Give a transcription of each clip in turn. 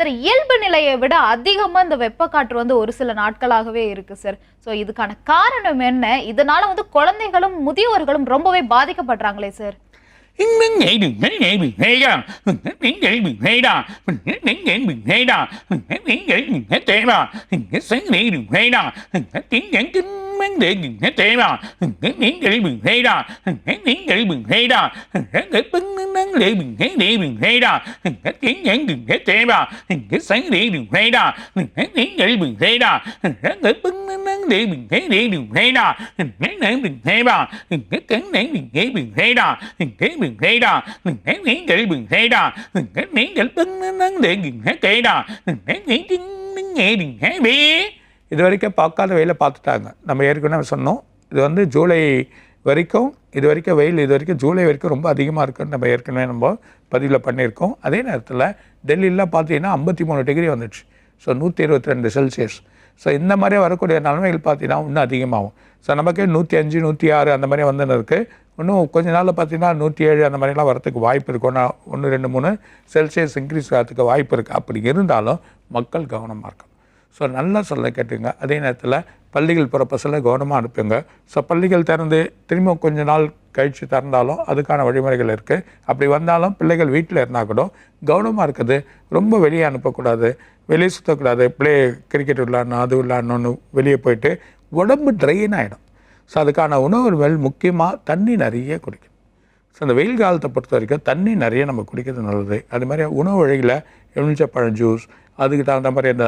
Sir இயல்பு நிலையை விட அதிகமாக இந்த வெப்பக்காற்று வந்து ஒரு சில நாட்களாகவே இருக்கு சார். ஸோ இதுக்கான காரணம் என்ன? இதனால வந்து குழந்தைகளும் முதியோர்களும் ரொம்பவே பாதிக்கப்படுறாங்களே sir. vấn đề đừng hết thế rồi hết đến để mình thế đó hết đến để mình thế đó hết để bưng nắng nắng để mình thế để mình thế rồi hết kiến nhãn đừng hết thế rồi hết sáng để đừng thế đó hết đến để mình thế đó hết để bưng nắng nắng để mình thế để đừng thế đó hết nắng đừng thế đó hết cắn nắng đừng thế đừng thế rồi thế đừng thế rồi hết đến để mình thế rồi hết đến để bưng nắng nắng để đừng hết thế rồi hết đến đừng nghe đừng hé biết இது வரைக்கும் பார்க்காத வெயிலை பார்த்துட்டாங்க. நம்ம ஏற்கனவே சொன்னோம். இது வந்து ஜூலை வரைக்கும் இது வரைக்கும் வெயில் இது வரைக்கும் ஜூலை வரைக்கும் ரொம்ப அதிகமாக இருக்குன்னு நம்ம ஏற்கனவே நம்ம பதிவில் பண்ணியிருக்கோம். அதே நேரத்தில் டெல்லியில் பார்த்தீங்கன்னா ஐம்பத்தி மூணு டிகிரி வந்துடுச்சு ஸோ நூற்றி இருபத்தி ரெண்டு செல்சியஸ் ஸோ இந்த மாதிரி வரக்கூடிய நிலைமைகள் பார்த்தீங்கன்னா இன்னும் அதிகமாகும். ஸோ நமக்கே நூற்றி அஞ்சு நூற்றி ஆறு அந்த மாதிரி வந்துன்னு இருக்குது இன்னும் கொஞ்ச நாளில் பார்த்தீங்கன்னா நூற்றி ஏழு அந்த மாதிரிலாம் வரத்துக்கு வாய்ப்பு இருக்கும் ஒன்று ரெண்டு மூணு செல்சியஸ் இன்க்ரீஸ் ஆகிறதுக்கு வாய்ப்பு இருக்குது அப்படி இருந்தாலும் மக்கள் கவனமாக இருக்கும் ஸோ நல்லா சொல்ல கேட்டுங்க. அதே நேரத்தில் பள்ளிகள் போகிற பசங்களை கவனமாக அனுப்புங்க ஸோ பள்ளிகள் திறந்து திரும்ப கொஞ்ச நாள் கழித்து திறந்தாலும் அதுக்கான வழிமுறைகள் இருக்குது அப்படி வந்தாலும் பிள்ளைகள் வீட்டில் இருந்தால் கூட கவனமாக இருக்குது. ரொம்ப வெளியே அனுப்பக்கூடாது. வெளியே சுற்றக்கூடாது பிளே கிரிக்கெட் விளாடணும் அது விளாட்ணுன்னு வெளியே போயிட்டு உடம்பு ட்ரெயின் ஆகிடும் ஸோ அதுக்கான உணவுகள் முக்கியமாக தண்ணி நிறைய குடிக்கணும். ஸோ அந்த வெயில் காலத்தை பொறுத்த வரைக்கும் தண்ணி நிறைய நம்ம குடிக்கிறது நல்லது. அது மாதிரி உணவு வழியில் எலுமிச்சப்பழம் ஜூஸ் அதுக்கு தகுந்த மாதிரி அந்த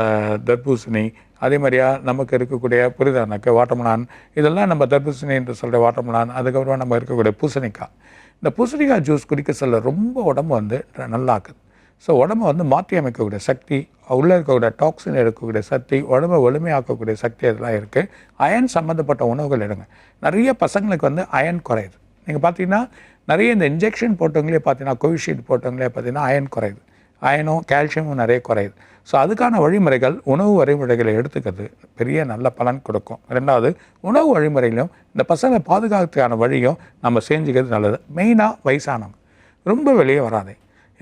தர்பூசணி அதே மாதிரியா நமக்கு இருக்கக்கூடிய புரிதானக்கு வாட்டமலான் இதெல்லாம் நம்ம தர்பூசணி என்று சொல்கிற வாட்டமலான் அதுக்கப்புறம் நம்ம இருக்கக்கூடிய பூசணிக்காய். இந்த பூசணிக்காய் ஜூஸ் குடிக்க சொல்ல ரொம்ப உடம்பு வந்து நல்லாக்குது ஸோ உடம்பை வந்து மாற்றி அமைக்கக்கூடிய சக்தி உள்ளே இருக்கக்கூடிய டாக்ஸின் எடுக்கக்கூடிய சக்தி உடம்பை வலிமையாக்கக்கூடிய சக்தி அதெல்லாம் இருக்குது அயன் சம்மந்தப்பட்ட உணவுகள் எடுங்க. நிறைய பசங்களுக்கு வந்து அயன் குறையுது. நீங்கள் பார்த்தீங்கன்னா நிறைய இந்த இன்ஜெக்ஷன் போட்டவங்களே பார்த்தீங்கன்னா கோவிஷீல்டு போட்டவங்களே பார்த்தீங்கன்னா அயன் குறையுது. அயனும் கால்சியமும் நிறைய குறையுது. ஸோ அதுக்கான வழிமுறைகள் உணவு வழிமுறைகளை எடுத்துக்கிறது பெரிய நல்ல பலன் கொடுக்கும். ரெண்டாவது உணவு வழிமுறையிலும் இந்த பசங்களை பாதுகாக்கிறதுக்கான வழியும் நம்ம செஞ்சுக்கிறது நல்லது. மெயினாக வயசானவங்க. ரொம்ப வெளியே வராதே.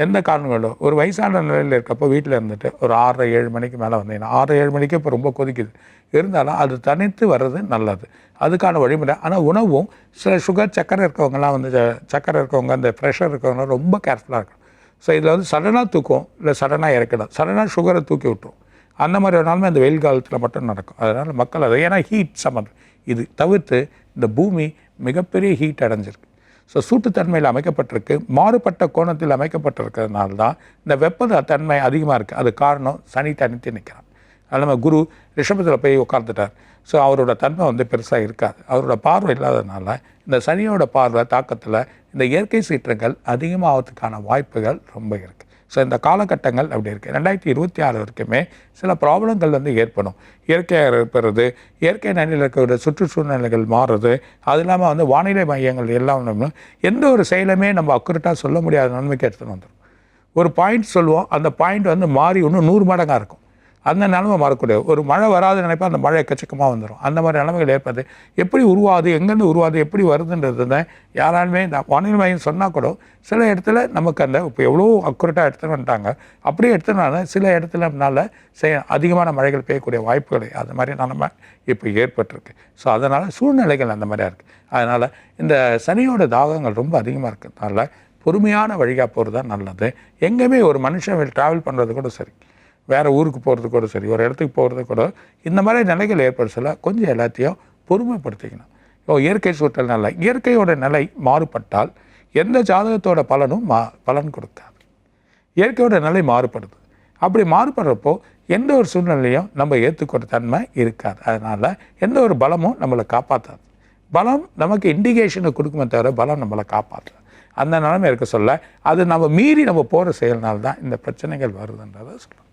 எந்த காரணங்களோ ஒரு வயசான நிலையில் இருக்கப்போ வீட்டில் இருந்துட்டு ஒரு ஆறரை ஏழு மணிக்கு மேலே வந்தீங்கன்னா ஆறரை ஏழு மணிக்கு இப்போ ரொம்ப கொதிக்குது. இருந்தாலும் அது தனித்து வர்றது நல்லது. அதுக்கான வழிமுறை. ஆனால் உணவும் சில சுகர் சக்கரை இருக்கவங்கலாம் வந்து சக்கரை இருக்கவங்க அந்த ப்ரெஷர் இருக்கவங்க ரொம்ப கேர்ஃபுல்லாக இருக்கணும். ஸோ இதில் வந்து சடனாக தூக்கும் இல்லை சடனாக இறக்கிடும். சடனாக சுகரை தூக்கி விட்டுரும். அந்த மாதிரி வேணாலுமே அந்த வெயில் காலத்தில் மட்டும் நடக்கும். அதனால் மக்கள் அதை ஏன்னா ஹீட் சம்மந்தம் இது தவிர்த்து இந்த பூமி மிகப்பெரிய ஹீட் அடைஞ்சிருக்கு. ஸோ சூட்டுத்தன்மையில் அமைக்கப்பட்டிருக்கு. மாறுபட்ட கோணத்தில் அமைக்கப்பட்டிருக்கிறதுனால தான் இந்த வெப்ப தன்மை அதிகமாக இருக்குது அது காரணம் சனி தனித்து நிற்கிறான் அது நம்ம குரு ரிஷபத்தில் போய் உட்கார்ந்துட்டார். ஸோ அவரோட தன்மை வந்து பெருசாக இருக்காது. அவரோட பார்வை இல்லாததுனால இந்த சனியோட பார்வை தாக்கத்தில் இந்த இயற்கை சீற்றங்கள் அதிகமாகிறதுக்கான வாய்ப்புகள் ரொம்ப இருக்குது ஸோ இந்த காலகட்டங்கள் அப்படி இருக்குது ரெண்டாயிரத்தி இருபத்தி ஆறு வரைக்குமே சில ப்ராப்ளங்கள் வந்து ஏற்படும். இயற்கையாக இருப்பது இயற்கை நிலையில் இருக்கக்கூடிய சுற்றுச்சூழ்நிலைகள் மாறுறது அது இல்லாமல் வந்து வானிலை மையங்கள் எல்லாம் எந்த ஒரு செயலுமே நம்ம அக்குரட்டாக சொல்ல முடியாத நன்மைக்கு எடுத்துகிட்டு வந்துடும் ஒரு பாயிண்ட் சொல்லுவோம் அந்த பாயிண்ட் வந்து மாறி இன்னும் நூறு மடங்காக இருக்கும். அந்த நிலமை மாறக்கூடாது ஒரு மழை வராத நினைப்பா அந்த மழை எக்கச்சக்கமாக வந்துடும் அந்த மாதிரி நிலைமைகள் ஏற்படுது. எப்படி உருவாது எங்கேருந்து உருவாது எப்படி வருதுன்றது தான் யாராலுமே இந்த வானிலை மையம் சொன்னால் கூட சில இடத்துல நமக்கு அந்த இப்போ எவ்வளோ அக்குரட்டாக எடுத்துன்னு வந்துட்டாங்க. அப்படியே எடுத்தனால சில இடத்துலனால செய்ய அதிகமான மழைகள் பெய்யக்கூடிய வாய்ப்புகள் அது மாதிரி நிலமை இப்போ ஏற்பட்டிருக்கு. ஸோ அதனால் சூழ்நிலைகள் அந்த மாதிரியாக இருக்குது அதனால் இந்த சனியோட தாகங்கள் ரொம்ப அதிகமாக இருக்கிறதுனால பொறுமையான வழியாக போகிறது தான் நல்லது. எங்கேயுமே ஒரு மனுஷன் ட்ராவல் பண்ணுறது கூட சரி. வேறு ஊருக்கு போகிறது கூட சரி ஒரு இடத்துக்கு போகிறது கூட இந்த மாதிரி நிலைகள் ஏற்பட சொல்ல கொஞ்சம் எல்லாத்தையும் பொறுமைப்படுத்திக்கணும். இப்போ இயற்கை சூழல் நிலை இயற்கையோட நிலை மாறுபட்டால் எந்த ஜாதகத்தோட பலனும் மா பலன் கொடுக்காது. இயற்கையோட நிலை மாறுபடுது. அப்படி மாறுபடுறப்போ எந்த ஒரு சூழ்நிலையும் நம்ம ஏற்றுக்கிற தன்மை இருக்காது. அதனால் எந்த ஒரு பலமும் நம்மளை காப்பாற்றாது பலம் நமக்கு இண்டிகேஷனை கொடுக்குமே தவிர பலம் நம்மளை காப்பாற்றாது. அந்த நிலைமை இருக்க சொல்ல அது நம்ம மீறி நம்ம போகிற செயல்னால் தான் இந்த பிரச்சனைகள் வருதுன்றதை சொல்லலாம்